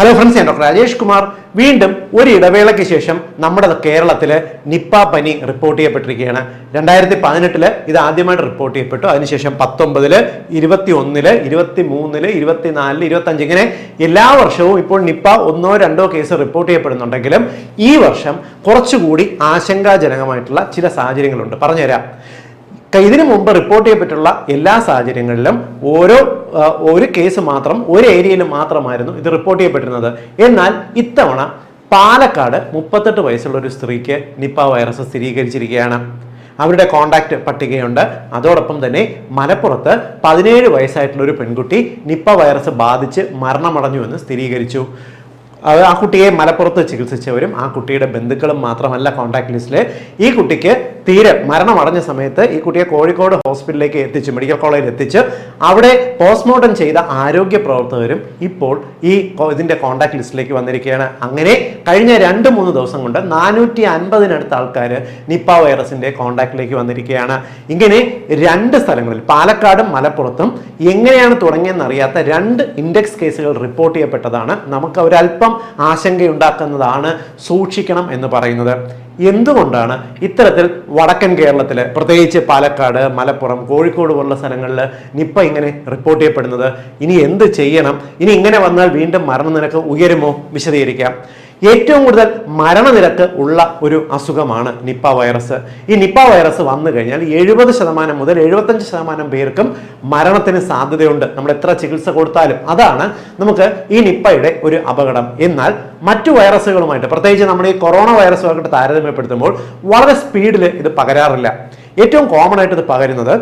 Hello friends ഞാൻ doctor Rajesh Kumar വീണ്ടും ഒരു ഇടവേളയ്ക്ക് ശേഷം നമ്മുടെ കേരളത്തിൽ നിപ്പ പനി റിപ്പോർട്ട് ചെയ്യപ്പെട്ടിരിക്കുകയാണ്. രണ്ടായിരത്തി പതിനെട്ടിൽ ഇത് ആദ്യമായിട്ട് റിപ്പോർട്ട് ചെയ്യപ്പെട്ടു. അതിനുശേഷം പത്തൊമ്പതിൽ ഇരുപത്തി ഒന്നിൽ ഇരുപത്തി മൂന്നിൽ ഇരുപത്തിനാലിൽ ഇരുപത്തഞ്ച് ഇങ്ങനെ എല്ലാ വർഷവും ഇപ്പോൾ നിപ്പ ഒന്നോ രണ്ടോ കേസ് റിപ്പോർട്ട് ചെയ്യപ്പെടുന്നുണ്ടെങ്കിലും ഈ വർഷം കുറച്ചുകൂടി ആശങ്കാജനകമായിട്ടുള്ള ചില സാഹചര്യങ്ങളുണ്ട്. പറഞ്ഞുതരാം. ഇതിനു മുമ്പ് റിപ്പോർട്ട് ചെയ്യപ്പെട്ടിട്ടുള്ള എല്ലാ സാഹചര്യങ്ങളിലും ഓരോ ഒരു കേസ് മാത്രം ഒരു ഏരിയയിൽ മാത്രമായിരുന്നു ഇത് റിപ്പോർട്ട് ചെയ്യപ്പെട്ടിരുന്നത്. എന്നാൽ ഇത്തവണ പാലക്കാട് മുപ്പത്തെട്ട് വയസ്സുള്ള ഒരു സ്ത്രീക്ക് നിപ്പ വൈറസ് സ്ഥിരീകരിച്ചിരിക്കുകയാണ്. അവരുടെ കോണ്ടാക്ട് പട്ടികയുണ്ട്. അതോടൊപ്പം തന്നെ മലപ്പുറത്ത് പതിനേഴ് വയസ്സായിട്ടുള്ള ഒരു പെൺകുട്ടി നിപ്പ വൈറസ് ബാധിച്ച് മരണമടഞ്ഞു എന്ന് സ്ഥിരീകരിച്ചു. അത് ആ കുട്ടിയെ മലപ്പുറത്ത് ചികിത്സിച്ചവരും ആ കുട്ടിയുടെ ബന്ധുക്കളും മാത്രമല്ല കോൺടാക്ട് ലിസ്റ്റിൽ ഈ കുട്ടിക്ക് തീരെ മരണമടഞ്ഞ സമയത്ത് ഈ കുട്ടിയെ കോഴിക്കോട് ഹോസ്പിറ്റലിലേക്ക് എത്തിച്ച് മെഡിക്കൽ കോളേജിൽ എത്തിച്ച് അവിടെ പോസ്റ്റ്മോർട്ടം ചെയ്ത ആരോഗ്യ പ്രവർത്തകരും ഇപ്പോൾ ഈ ഇതിന്റെ കോൺടാക്ട് ലിസ്റ്റിലേക്ക് വന്നിരിക്കുകയാണ്. അങ്ങനെ കഴിഞ്ഞ രണ്ട് മൂന്ന് ദിവസം കൊണ്ട് നാനൂറ്റി അൻപതിനടുത്ത് ആൾക്കാർ നിപ്പ വൈറസിന്റെ കോൺടാക്റ്റിലേക്ക് വന്നിരിക്കുകയാണ്. ഇങ്ങനെ രണ്ട് സ്ഥലങ്ങളിൽ പാലക്കാടും മലപ്പുറത്തും എങ്ങനെയാണ് തുടങ്ങിയെന്നറിയാത്ത രണ്ട് ഇൻഡെക്സ് കേസുകൾ റിപ്പോർട്ട് ചെയ്യപ്പെട്ടതാണ്. നമുക്ക് ഒരല്പം ആശങ്കയുണ്ടാക്കുന്നതാണ് സൂക്ഷിക്കണം എന്ന് പറയുന്നത്. എന്തുകൊണ്ടാണ് ഇത്തരത്തിൽ വടക്കൻ കേരളത്തിൽ പ്രത്യേകിച്ച് പാലക്കാട് മലപ്പുറം കോഴിക്കോട് പോലുള്ള സ്ഥലങ്ങളിൽ നിപ്പ ഇങ്ങനെ റിപ്പോർട്ട് ചെയ്യപ്പെടുന്നത്? ഇനി എന്ത് ചെയ്യണം? ഇനി ഇങ്ങനെ വന്നാൽ വീണ്ടും മരണനിരക്ക് ഉയരുമോ? വിശദീകരിക്കാം. ഏറ്റവും കൂടുതൽ മരണനിരക്ക് ഉള്ള ഒരു അസുഖമാണ് നിപ്പ വൈറസ്. ഈ നിപ്പ വൈറസ് വന്നു കഴിഞ്ഞാൽ എഴുപത് ശതമാനം മുതൽ എഴുപത്തഞ്ച് ശതമാനം പേർക്കും മരണത്തിന് സാധ്യതയുണ്ട്. നമ്മൾ എത്ര ചികിത്സ കൊടുത്താലും അതാണ് നമുക്ക് ഈ നിപ്പയുടെ ഒരു അപകടം. എന്നാൽ മറ്റു വൈറസുകളുമായിട്ട് പ്രത്യേകിച്ച് നമ്മൾ ഈ കൊറോണ വൈറസുമായിട്ട് താരതമ്യപ്പെടുത്തുമ്പോൾ വളരെ സ്പീഡിൽ ഇത് പകരാറില്ല. ഏറ്റവും കോമൺ ആയിട്ട് ഇത് പകരുന്നത്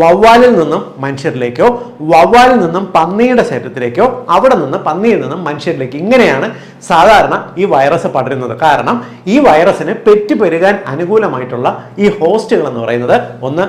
വവ്വാലിൽ നിന്നും മനുഷ്യരിലേക്കോ വവ്വാലിൽ നിന്നും പന്നിയുടെ ശരീരത്തിലേക്കോ അവിടെ നിന്ന് പന്നിയിൽ നിന്നും മനുഷ്യരിലേക്ക് ഇങ്ങനെയാണ് സാധാരണ ഈ വൈറസ് പടരുന്നത്. കാരണം ഈ വൈറസിന് പെറ്റുപെരുകാൻ അനുകൂലമായിട്ടുള്ള ഈ ഹോസ്റ്റുകൾ എന്ന് പറയുന്നത് ഒന്ന്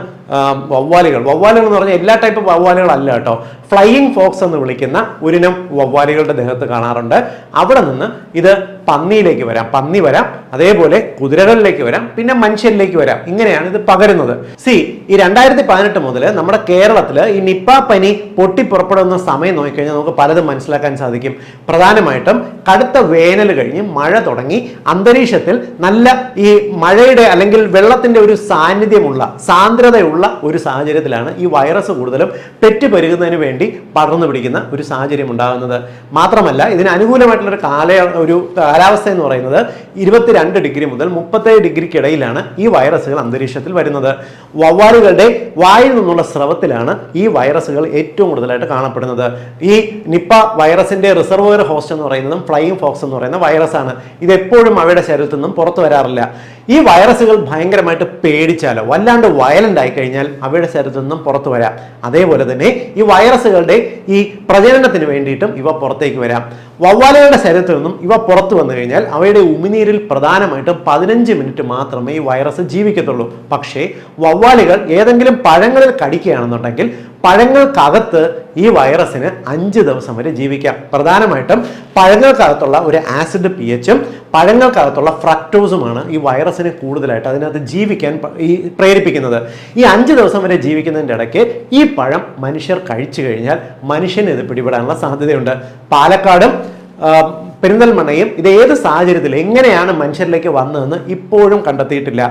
വവ്വാലികൾ. വവ്വാലുകൾ എന്ന് പറഞ്ഞാൽ എല്ലാ ടൈപ്പ് വവ്വാലുകളല്ല കേട്ടോ. ഫ്ലൈയിങ് ഫോക്സ് എന്ന് വിളിക്കുന്ന ഒരിനം വവ്വാലുകളുടെ ദേഹത്ത് കാണാറുണ്ട്. അവിടെ നിന്ന് ഇത് പന്നിയിലേക്ക് വരാം. പന്നി വരാം അതേപോലെ കുതിരകളിലേക്ക് വരാം പിന്നെ മനുഷ്യരിലേക്ക് വരാം. ഇങ്ങനെയാണ് ഇത് പകരുന്നത്. സി ഈ രണ്ടായിരത്തി പതിനെട്ട് മുതൽ നമ്മുടെ കേരളത്തിൽ ഈ നിപ്പ പനി പൊട്ടിപ്പുറപ്പെടുന്ന സമയം നോക്കിക്കഴിഞ്ഞാൽ നമുക്ക് പലതും മനസ്സിലാക്കാൻ സാധിക്കും. പ്രധാനമായിട്ടും കടുത്ത വേനൽ കഴിഞ്ഞ് മഴ തുടങ്ങി അന്തരീക്ഷത്തിൽ നല്ല ഈ മഴയുടെ അല്ലെങ്കിൽ വെള്ളത്തിന്റെ ഒരു സാന്നിധ്യമുള്ള സാന്ദ്രതയുള്ള ഒരു സാഹചര്യത്തിലാണ് ഈ വൈറസ് കൂടുതലും പെറ്റുപെരുകുന്നതിന് വേണ്ടി പടർന്നു പിടിക്കുന്ന ഒരു സാഹചര്യം ഉണ്ടാകുന്നത്. മാത്രമല്ല ഇതിന് അനുകൂലമായിട്ടുള്ള ഒരു കാല ഒരു കാലാവസ്ഥ എന്ന് പറയുന്നത് ഇരുപത്തിരണ്ട് ഡിഗ്രി മുതൽ മുപ്പത്തേഴ് ഡിഗ്രിക്കിടയിലാണ് ഈ വൈറസുകൾ അന്തരീക്ഷത്തിൽ വരുന്നത്. വവ്വാലുകളുടെ വായിൽ നിന്നുള്ള സ്രവത്തിലാണ് ഈ വൈറസുകൾ ഏറ്റവും കൂടുതലായിട്ട് കാണപ്പെടുന്നത്. ഈ നിപ്പ വൈറസിന്റെ റിസർവോയർ ഹോസ്റ്റ് എന്ന് പറയുന്നതും ഫ്ലൈയിങ് ഫോക്സ് എന്ന് പറയുന്ന വൈറസാണ് ഇത് എപ്പോഴും അവയുടെ ശരീരത്തിൽ നിന്നും പുറത്തു വരാറില്ല. ഈ വൈറസുകൾ ഭയങ്കരമായിട്ട് പേടിച്ചാലോ വല്ലാണ്ട് വയലന്റ് ആയി കഴിഞ്ഞാൽ അവയുടെ ശരീരത്തിൽ നിന്നും പുറത്തു വരാം. അതേപോലെ തന്നെ ഈ വൈറസുകളുടെ ഈ പ്രജനനത്തിന് വേണ്ടിയിട്ടും ഇവ പുറത്തേക്ക് വരാം. വവ്വാലുകളുടെ ശരീരത്തിൽ നിന്നും ഇവ പുറത്തു വന്നു കഴിഞ്ഞാൽ അവയുടെ ഉമിനീരിൽ പ്രധാനമായിട്ടും പതിനഞ്ച് മിനിറ്റ് മാത്രമേ ഈ വൈറസ് ജീവിക്കത്തുള്ളൂ. പക്ഷേ വവ്വാലുകൾ ഏതെങ്കിലും പഴങ്ങളിൽ കടിക്കുകയാണെന്നുണ്ടെങ്കിൽ പഴങ്ങൾക്കകത്ത് ഈ വൈറസിന് അഞ്ച് ദിവസം വരെ ജീവിക്കാം. പ്രധാനമായിട്ടും പഴങ്ങൾക്കകത്തുള്ള ഒരു ആസിഡ് പി എച്ചും പഴങ്ങൾക്കകത്തുള്ള ഫ്രക്ടോസുമാണ് ഈ വൈറസിനെ കൂടുതലായിട്ട് അതിനകത്ത് ജീവിക്കാൻ ഈ പ്രേരിപ്പിക്കുന്നത്. ഈ അഞ്ച് ദിവസം വരെ ജീവിക്കുന്നതിന്റെ ഇടയ്ക്ക് ഈ പഴം മനുഷ്യർ കഴിച്ചു കഴിഞ്ഞാൽ മനുഷ്യനെ ഇത് പിടിപെടാനുള്ള സാധ്യതയുണ്ട്. പാലക്കാടും പെരിന്തൽമണ്ണയും ഇത് ഏത് സാഹചര്യത്തിൽ എങ്ങനെയാണ് മനുഷ്യരിലേക്ക് വന്നതെന്ന് ഇപ്പോഴും കണ്ടെത്തിയിട്ടില്ല.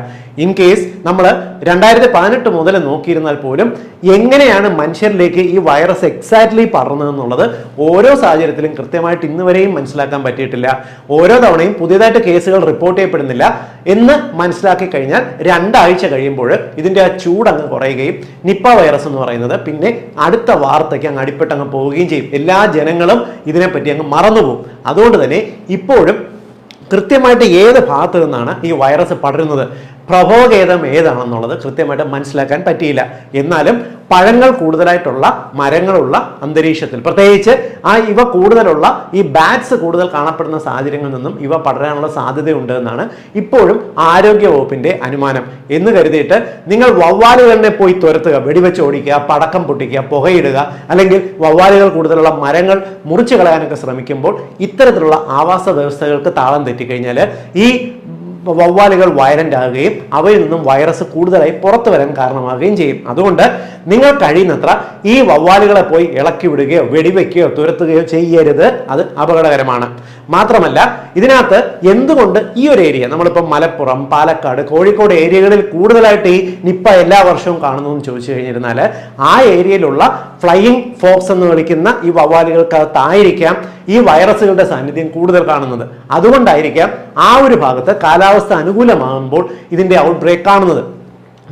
ഇൻ കേസ് നമ്മൾ രണ്ടായിരത്തി പതിനെട്ട് മുതൽ നോക്കിയിരുന്നാൽ പോലും എങ്ങനെയാണ് മനുഷ്യരിലേക്ക് ഈ വൈറസ് എക്സാക്ട്ലി പറഞ്ഞതെന്നുള്ളത് ഓരോ സാഹചര്യത്തിലും കൃത്യമായിട്ട് ഇന്ന് വരെയും മനസ്സിലാക്കാൻ പറ്റിയിട്ടില്ല. ഓരോ തവണയും പുതിയതായിട്ട് കേസുകൾ റിപ്പോർട്ട് ചെയ്യപ്പെടുന്നില്ല എന്ന് മനസ്സിലാക്കി കഴിഞ്ഞാൽ രണ്ടാഴ്ച കഴിയുമ്പോൾ ഇതിന്റെ ആ ചൂടങ്ങ് കുറയുകയും നിപ്പ വൈറസ് എന്ന് പറയുന്നത് പിന്നെ അടുത്ത വാർത്തയ്ക്ക് അങ്ങ് അടിപ്പെട്ട് അങ്ങ് പോവുകയും ചെയ്യും. എല്ലാ ജനങ്ങളും ഇതിനെപ്പറ്റി അങ്ങ് മറന്നുപോകും. അതുകൊണ്ട് തന്നെ ഇപ്പോഴും കൃത്യമായിട്ട് ഏത് ഭാഗത്തു നിന്നാണ് ഈ വൈറസ് പടരുന്നത്? പ്രഭോഗേതം ഏതാണെന്നുള്ളത് കൃത്യമായിട്ട് മനസ്സിലാക്കാൻ പറ്റിയില്ല. എന്നാലും പഴങ്ങൾ കൂടുതലായിട്ടുള്ള മരങ്ങളുള്ള അന്തരീക്ഷത്തിൽ. പ്രത്യേകിച്ച് ആ ഇവ കൂടുതലുള്ള ഈ ബാറ്റ്സ് കൂടുതൽ കാണപ്പെടുന്ന സാഹചര്യങ്ങളിൽ നിന്നും ഇവ പടരാനുള്ള സാധ്യതയുണ്ട് എന്നാണ് ഇപ്പോഴും ആരോഗ്യ വകുപ്പിന്റെ അനുമാനം. എന്ന് കരുതിയിട്ട് നിങ്ങൾ വവ്വാലുകളിനെ പോയി തുരത്തുക വെടിവെച്ച് ഓടിക്കുക പടക്കം പൊട്ടിക്കുക പുകയിടുക അല്ലെങ്കിൽ വവ്വാലുകൾ കൂടുതലുള്ള മരങ്ങൾ മുറിച്ചു കളയാനൊക്കെ ശ്രമിക്കുമ്പോൾ ഇത്തരത്തിലുള്ള ആവാസ വ്യവസ്ഥകൾക്ക് താളം തെറ്റിക്കഴിഞ്ഞാൽ ഈ വവ്വാലുകൾ വയലന്റ് ആകുകയും അവയിൽ നിന്നും വൈറസ് കൂടുതലായി പുറത്തു വരാൻ കാരണമാകുകയും ചെയ്യും. അതുകൊണ്ട് നിങ്ങൾ കഴിയുന്നത്ര ഈ വവ്വാലുകളെ പോയി ഇളക്കി വിടുകയോ വെടിവെക്കുകയോ തുരത്തുകയോ ചെയ്യരുത്. അത് അപകടകരമാണ്. മാത്രമല്ല ഇതിനകത്ത് എന്തുകൊണ്ട് ഈ ഒരു ഏരിയ നമ്മളിപ്പോൾ മലപ്പുറം പാലക്കാട് കോഴിക്കോട് ഏരിയകളിൽ കൂടുതലായിട്ട് ഈ നിപ്പ എല്ലാ വർഷവും കാണുന്നു എന്ന് ചോദിച്ചു കഴിഞ്ഞിരുന്നാൽ ആ ഏരിയയിലുള്ള ഫ്ലൈയിങ് ഫോക്സ് എന്ന് വിളിക്കുന്ന ഈ വവ്വാലുകൾക്കകത്തായിരിക്കാം ഈ വൈറസുകളുടെ സാന്നിധ്യം കൂടുതൽ കാണുന്നത്. അതുകൊണ്ടായിരിക്കാം ആ ഒരു ഭാഗത്ത് കാലാവസ്ഥ അനുകൂലമാകുമ്പോൾ ഇതിന്റെ ഔട്ട് ബ്രേക്ക് കാണുന്നത്.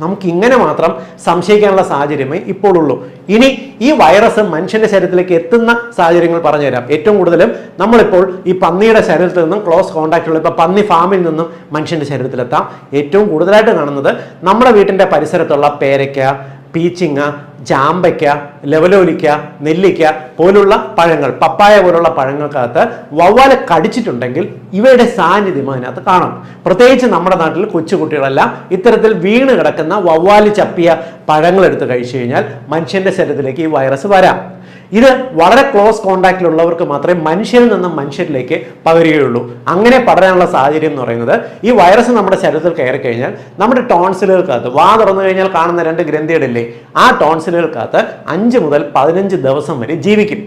നമുക്ക് ഇങ്ങനെ മാത്രം സംശയിക്കാനുള്ള സാഹചര്യമേ ഇപ്പോൾ ഉള്ളൂ ഇനി ഈ വൈറസ് മനുഷ്യന്റെ ശരീരത്തിലേക്ക് എത്തുന്ന സാഹചര്യങ്ങൾ പറഞ്ഞുതരാം. ഏറ്റവും കൂടുതലും നമ്മളിപ്പോൾ ഈ പന്നിയുടെ ശരീരത്തിൽ നിന്നും ക്ലോസ് കോൺടാക്റ്റുള്ള ഇപ്പോൾ പന്നി ഫാമിൽ നിന്നും മനുഷ്യന്റെ ശരീരത്തിലെത്താം. ഏറ്റവും കൂടുതലായിട്ട് കാണുന്നത് നമ്മുടെ വീട്ടിന്റെ പരിസരത്തുള്ള പേരയ്ക്ക പീച്ചിങ്ങ ജാമ്പയ്ക്ക ലെവലോലിക്ക നെല്ലിക്ക പോലുള്ള പഴങ്ങൾ പപ്പായ പോലുള്ള പഴങ്ങൾക്കകത്ത് വവ്വാല കടിച്ചിട്ടുണ്ടെങ്കിൽ ഇവയുടെ സാന്നിധ്യം അതിനകത്ത് കാണാം. പ്രത്യേകിച്ച് നമ്മുടെ നാട്ടിൽ കൊച്ചുകുട്ടികളെല്ലാം ഇത്തരത്തിൽ വീണ് കിടക്കുന്ന വവ്വാൽ ചപ്പിയ പഴങ്ങൾ എടുത്ത് കഴിച്ചു കഴിഞ്ഞാൽ മനുഷ്യന്റെ ശരീരത്തിലേക്ക് ഈ വൈറസ് വരാം. ഇത് വളരെ ക്ലോസ് കോണ്ടാക്റ്റിലുള്ളവർക്ക് മാത്രമേ മനുഷ്യരിൽ നിന്നും മനുഷ്യരിലേക്ക് പകരുകയുള്ളൂ. അങ്ങനെ പടരാനുള്ള സാഹചര്യം എന്ന് പറയുന്നത് ഈ വൈറസ് നമ്മുടെ ശരീരത്തിൽ കയറി കഴിഞ്ഞാൽ നമ്മുടെ ടോൺസിലുകൾക്കകത്ത് വാ തുറന്നു കഴിഞ്ഞാൽ കാണുന്ന രണ്ട് ഗ്രന്ഥികളില്ലേ ആ ടോൺസിലുകൾക്കകത്ത് അഞ്ച് മുതൽ പതിനഞ്ച് ദിവസം വരെ ജീവിക്കും.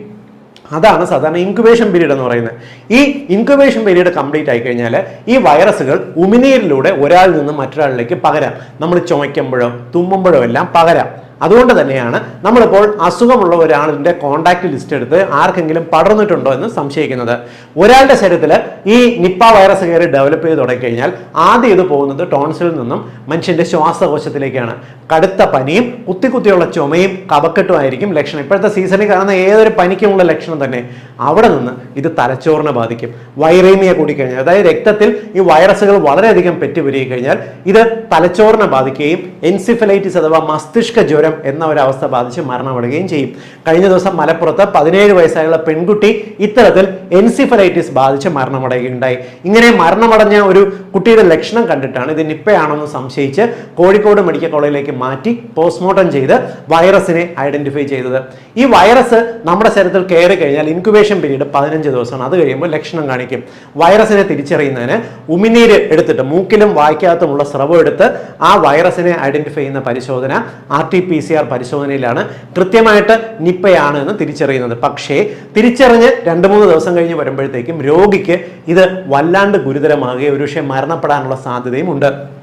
അതാണ് സാധാരണ ഇൻക്യുബേഷൻ പീരീഡ് എന്ന് പറയുന്നത്. ഈ ഇൻക്യുബേഷൻ പീരീഡ് കംപ്ലീറ്റ് ആയി കഴിഞ്ഞാൽ ഈ വൈറസുകൾ ഉമിനീരിലൂടെ ഒരാളിൽ നിന്ന് മറ്റൊരാളിലേക്ക് പകരാം. നമ്മൾ ചുമയ്ക്കുമ്പോഴോ തുമ്മുമ്പോഴോ എല്ലാം പകരാം. അതുകൊണ്ട് തന്നെയാണ് നമ്മളിപ്പോൾ അസുഖമുള്ള ഒരാളിന്റെ കോണ്ടാക്ട് ലിസ്റ്റ് എടുത്ത് ആർക്കെങ്കിലും പടർന്നിട്ടുണ്ടോ എന്ന് സംശയിക്കുന്നത്. ഒരാളുടെ ശരീരത്തിൽ ഈ നിപ്പ വൈറസ് കയറി ഡെവലപ്പ് ചെയ്ത് തുടങ്ങിക്കഴിഞ്ഞാൽ ആദ്യം ഇത് പോകുന്നത് ടോൺസിൽ നിന്നും മനുഷ്യന്റെ ശ്വാസകോശത്തിലേക്കാണ്. കടുത്ത പനിയും കുത്തി കുത്തിയുള്ള ചുമയും കപക്കെട്ടുമായിരിക്കും ലക്ഷണം. ഇപ്പോഴത്തെ സീസണിൽ കാണുന്ന ഏതൊരു പനിക്കുമുള്ള ലക്ഷണം തന്നെ. അവിടെ നിന്ന് ഇത് തലച്ചോറിനെ ബാധിക്കും. വൈറേമിയ കൂടിക്കഴിഞ്ഞാൽ അതായത് രക്തത്തിൽ ഈ വൈറസുകൾ വളരെയധികം പെറ്റുപുരുകി കഴിഞ്ഞാൽ ഇത് തലച്ചോറിനെ ബാധിക്കുകയും എൻസിഫലൈറ്റിസ് അഥവാ മസ്തിഷ്ക ജ്വരം എന്ന ഒരവസ്ഥ ബാധിച്ച് മരണപ്പെടുകയും ചെയ്യും. കഴിഞ്ഞ ദിവസം മലപ്പുറത്ത് പതിനേഴ് വയസ്സായുള്ള പെൺകുട്ടി ഇത്തരത്തിൽ എൻസിഫലൈറ്റിസ് ബാധിച്ച് മരണമടയുകയുണ്ടായി. ഇങ്ങനെ മരണമടഞ്ഞ ഒരു കുട്ടിയുടെ ലക്ഷണം കണ്ടിട്ടാണ് ഇത് നിപ്പയാണെന്ന് സംശയിച്ച് കോഴിക്കോട് മെഡിക്കൽ കോളേജിലേക്ക് മാറ്റി പോസ്റ്റ്മോർട്ടം ചെയ്ത് വൈറസിനെ ഐഡന്റിഫൈ ചെയ്തത്. ഈ വൈറസ് നമ്മുടെ ശരീരത്തിൽ കയറി കഴിഞ്ഞാൽ ഇൻക്യുബേഷൻ പീരീഡ് പതിനഞ്ച് ദിവസമാണ്. അത് കഴിയുമ്പോൾ ലക്ഷണം കാണിക്കും. വൈറസിനെ തിരിച്ചറിയുന്നതിന് ഉമിനീര് എടുത്തിട്ട് മൂക്കിലും വായിക്കാത്തുമുള്ള സ്രവം എടുത്ത് ആ വൈറസിനെ ഐഡന്റിഫൈ ചെയ്യുന്ന പരിശോധന R T P C R പരിശോധനയിലാണ്. കൃത്യമായിട്ട് നിപ്പയാണ് എന്ന് തിരിച്ചറിയുന്നത്. പക്ഷേ തിരിച്ചറിഞ്ഞ് രണ്ട് മൂന്ന് ദിവസം കഴിഞ്ഞ് വരുമ്പോഴത്തേക്കും രോഗിക്ക് ഇത് വല്ലാണ്ട് ഗുരുതരമാകുകയും ഒരുപക്ഷെ മരണപ്പെടാനുള്ള സാധ്യതയും ഉണ്ട്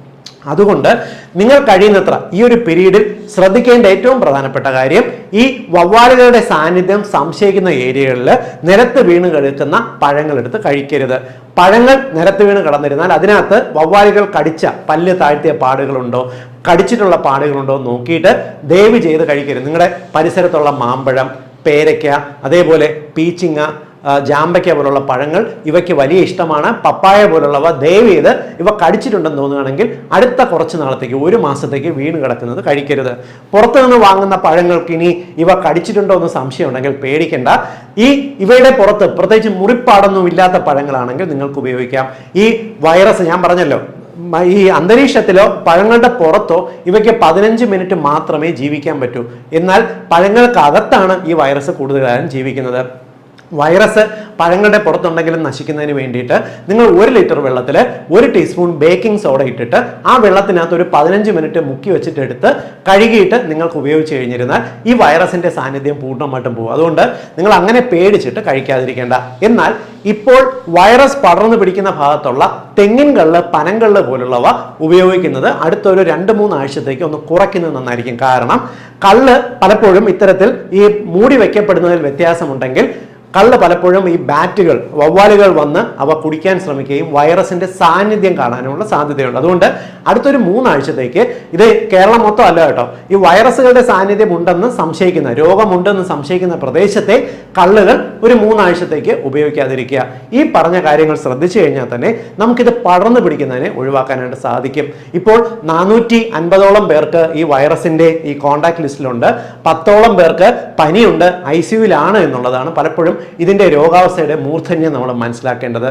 അതുകൊണ്ട് നിങ്ങൾ കഴിയുന്നത്ര ഈ ഒരു പീരീഡിൽ ശ്രദ്ധിക്കേണ്ട ഏറ്റവും പ്രധാനപ്പെട്ട കാര്യം ഈ വവ്വാലുകളുടെ സാന്നിധ്യം സംശയിക്കുന്ന ഏരിയകളിൽ നിരത്ത് വീണ് കിടക്കുന്ന പഴങ്ങൾ എടുത്ത് കഴിക്കരുത്. പഴങ്ങൾ നിരത്ത് വീണ് കടന്നിരുന്നാൽ അതിനകത്ത് വവ്വാലുകൾ കടിച്ച പല്ല് താഴ്ത്തിയ പാടുകളുണ്ടോ കടിച്ചിട്ടുള്ള പാടുകളുണ്ടോ നോക്കിയിട്ട് ദയവ് ചെയ്ത് കഴിക്കരുത്. നിങ്ങളുടെ പരിസരത്തുള്ള മാമ്പഴം പേരയ്ക്ക അതേപോലെ പീച്ചിങ്ങ ജാമ്പയ്ക്ക പോലുള്ള പഴങ്ങൾ ഇവയ്ക്ക് വലിയ ഇഷ്ടമാണ്. പപ്പായ പോലുള്ളവ ദയവ് ചെയ്ത് ഇവ കടിച്ചിട്ടുണ്ടെന്ന് തോന്നുകയാണെങ്കിൽ അടുത്ത കുറച്ച് നാളത്തേക്ക് ഒരു മാസത്തേക്ക് വീണ് കിടക്കുന്നത് കഴിക്കരുത്. പുറത്തു നിന്ന് വാങ്ങുന്ന പഴങ്ങൾക്ക് ഇനി ഇവ കടിച്ചിട്ടുണ്ടോ എന്ന് സംശയം ഉണ്ടെങ്കിൽ പേടിക്കേണ്ട. ഈ ഇവയുടെ പുറത്ത് പ്രത്യേകിച്ച് മുറിപ്പാടൊന്നും ഇല്ലാത്ത പഴങ്ങളാണെങ്കിൽ നിങ്ങൾക്ക് ഉപയോഗിക്കാം. ഈ വൈറസ് ഞാൻ പറഞ്ഞല്ലോ ഈ അന്തരീക്ഷത്തിലോ പഴങ്ങളുടെ പുറത്തോ ഇവയ്ക്ക് പതിനഞ്ച് മിനിറ്റ് മാത്രമേ ജീവിക്കാൻ പറ്റൂ. എന്നാൽ പഴങ്ങൾക്കകത്താണ് ഈ വൈറസ് കൂടുതലായും ജീവിക്കുന്നത്. വൈറസ് പഴങ്ങളുടെ പുറത്തുണ്ടെങ്കിലും നശിക്കുന്നതിന് വേണ്ടിയിട്ട് നിങ്ങൾ ഒരു ലിറ്റർ വെള്ളത്തിൽ ഒരു ടീസ്പൂൺ ബേക്കിംഗ് സോഡ ഇട്ടിട്ട് ആ വെള്ളത്തിനകത്ത് ഒരു പതിനഞ്ച് മിനിറ്റ് മുക്കി വെച്ചിട്ട് എടുത്ത് കഴുകിയിട്ട് നിങ്ങൾക്ക് ഉപയോഗിച്ച് കഴിഞ്ഞിരുന്നാൽ ഈ വൈറസിന്റെ സാന്നിധ്യം പൂർണമായിട്ടും പോകും. അതുകൊണ്ട് നിങ്ങൾ അങ്ങനെ പേടിച്ചിട്ട് കഴിക്കാതിരിക്കേണ്ട. എന്നാൽ ഇപ്പോൾ വൈറസ് പടർന്നു പിടിക്കുന്ന ഭാഗത്തുള്ള തെങ്ങിൻ കള്ള് പനങ്കള്ള് പോലുള്ളവ ഉപയോഗിക്കുന്നത് അടുത്തൊരു രണ്ട് മൂന്ന് ആഴ്ചത്തേക്ക് ഒന്ന് കുറയ്ക്കുന്നത് നന്നായിരിക്കും. കാരണം കള്ള് പലപ്പോഴും ഇത്തരത്തിൽ ഈ മൂടി വയ്ക്കപ്പെടുന്നതിൽ വ്യത്യാസമുണ്ടെങ്കിൽ കള്ള് പലപ്പോഴും ഈ ബാറ്റുകൾ വവ്വാലുകൾ വന്ന് അവ കുടിക്കാൻ ശ്രമിക്കുകയും വൈറസിന്റെ സാന്നിധ്യം കാണാനുള്ള സാധ്യതയുണ്ട്. അതുകൊണ്ട് അടുത്തൊരു മൂന്നാഴ്ചത്തേക്ക് ഇത് കേരളം മൊത്തം അല്ല കേട്ടോ. ഈ വൈറസുകളുടെ സാന്നിധ്യം ഉണ്ടെന്ന് സംശയിക്കുന്ന രോഗമുണ്ടെന്ന് സംശയിക്കുന്ന പ്രദേശത്തെ കള്ളുകൾ ഒരു മൂന്നാഴ്ചത്തേക്ക് ഉപയോഗിക്കാതിരിക്കുക. ഈ പറഞ്ഞ കാര്യങ്ങൾ ശ്രദ്ധിച്ചു കഴിഞ്ഞാൽ തന്നെ നമുക്കിത് പടർന്നു പിടിക്കുന്നതിനെ ഒഴിവാക്കാനായിട്ട് സാധിക്കും. ഇപ്പോൾ നാനൂറ്റി അൻപതോളം പേർക്ക് ഈ വൈറസിന്റെ ഈ കോണ്ടാക്ട് ലിസ്റ്റിലുണ്ട്. പത്തോളം പേർക്ക് പനിയുണ്ട് ഐ സിയുലാണ് എന്നുള്ളതാണ് പലപ്പോഴും ഇതിന്റെ രോഗാവസ്ഥയുടെ മൂർധന്യം നമ്മൾ മനസ്സിലാക്കേണ്ടത്.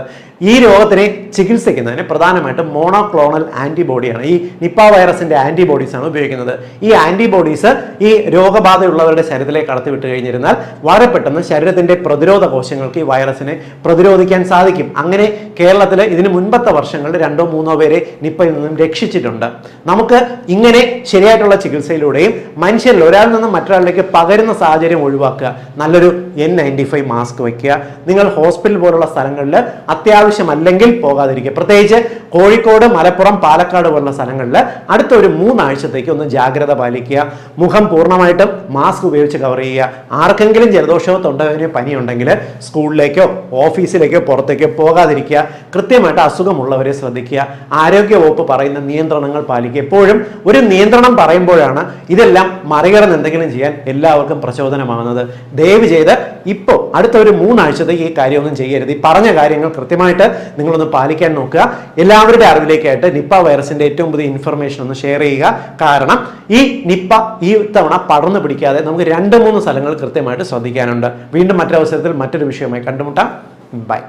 ഈ രോഗത്തിനെ ചികിത്സിക്കുന്നതിന് പ്രധാനമായിട്ടും മോണോക്ലോണൽ ആന്റിബോഡിയാണ് ഈ നിപ്പ വൈറസിന്റെ ആന്റിബോഡീസാണ് ഉപയോഗിക്കുന്നത്. ഈ ആന്റിബോഡീസ് ഈ രോഗബാധയുള്ളവരുടെ ശരീരത്തിലേക്ക് കടത്തിവിട്ട് കഴിഞ്ഞിരുന്നാൽ വളരെ പെട്ടെന്ന് ശരീരത്തിന്റെ പ്രതിരോധ കോശങ്ങൾക്ക് ഈ വൈറസിനെ പ്രതിരോധിക്കാൻ സാധിക്കും. അങ്ങനെ കേരളത്തിൽ ഇതിന് മുൻപത്തെ വർഷങ്ങളിൽ രണ്ടോ മൂന്നോ പേരെ നിപ്പയിൽ നിന്നും രക്ഷിച്ചിട്ടുണ്ട്. നമുക്ക് ഇങ്ങനെ ശരിയായിട്ടുള്ള ചികിത്സയിലൂടെയും മനുഷ്യരിൽ ഒരാളിൽ നിന്നും മറ്റൊരാളിലേക്ക് പകരുന്ന സാഹചര്യം ഒഴിവാക്കുക. നല്ലൊരു എൻ നയന്റി ഫൈവ് മാസ്ക് വയ്ക്കുക. നിങ്ങൾ ഹോസ്പിറ്റൽ പോലുള്ള സ്ഥലങ്ങളിൽ അത്യാവശ്യമല്ലെങ്കിൽ പോകാതിരിക്കുക. പ്രത്യേകിച്ച് കോഴിക്കോട് മലപ്പുറം പാലക്കാട് പോലുള്ള സ്ഥലങ്ങളിൽ അടുത്ത ഒരു മൂന്നാഴ്ചത്തേക്ക് ഒന്ന് ജാഗ്രത പാലിക്കുക. മുഖം പൂർണമായിട്ടും മാസ്ക് ഉപയോഗിച്ച് കവർ ചെയ്യുക. ആർക്കെങ്കിലും ജലദോഷമോ തൊണ്ടവേദനയോ പനിയുണ്ടെങ്കിൽ സ്കൂളിലേക്കോ ഓഫീസിലേക്കോ പുറത്തേക്കോ പോകാതിരിക്കുക. കൃത്യമായിട്ട് അസുഖമുള്ളവരെ ശ്രദ്ധിക്കുക. ആരോഗ്യവകുപ്പ് പറയുന്ന നിയന്ത്രണങ്ങൾ പാലിക്കുക. എപ്പോഴും ഒരു നിയന്ത്രണം പറയുമ്പോഴാണ് ഇതെല്ലാം മറികടന്ന് എന്തെങ്കിലും ചെയ്യാൻ എല്ലാവർക്കും പ്രചോദനമാകുന്നത്. ദയവ് ചെയ്ത് ഇപ്പോൾ അടുത്ത ഒരു മൂന്നാഴ്ചത്തേക്ക് ഈ കാര്യമൊന്നും ചെയ്യരുത്. ഈ പറഞ്ഞ കാര്യങ്ങൾ കൃത്യമായിട്ട് നിങ്ങളൊന്ന് പാലിക്കാൻ നോക്കുക. എല്ലാവരുടെ അറിവിലേക്കായിട്ട് നിപ്പ വൈറസിന്റെ ഏറ്റവും പുതിയ ഇൻഫർമേഷൻ ഒന്ന് ഷെയർ ചെയ്യുക. കാരണം ഈ നിപ്പ ഈ തവണ പടർന്നു പിടിക്കാതെ നമുക്ക് രണ്ട് മൂന്ന് സ്ഥലങ്ങൾ കൃത്യമായിട്ട് ശ്രദ്ധിക്കാനുണ്ട്. വീണ്ടും മറ്റൊരവസരത്തിൽ മറ്റൊരു വിഷയമായി കണ്ടുമുട്ടാം. ബൈ.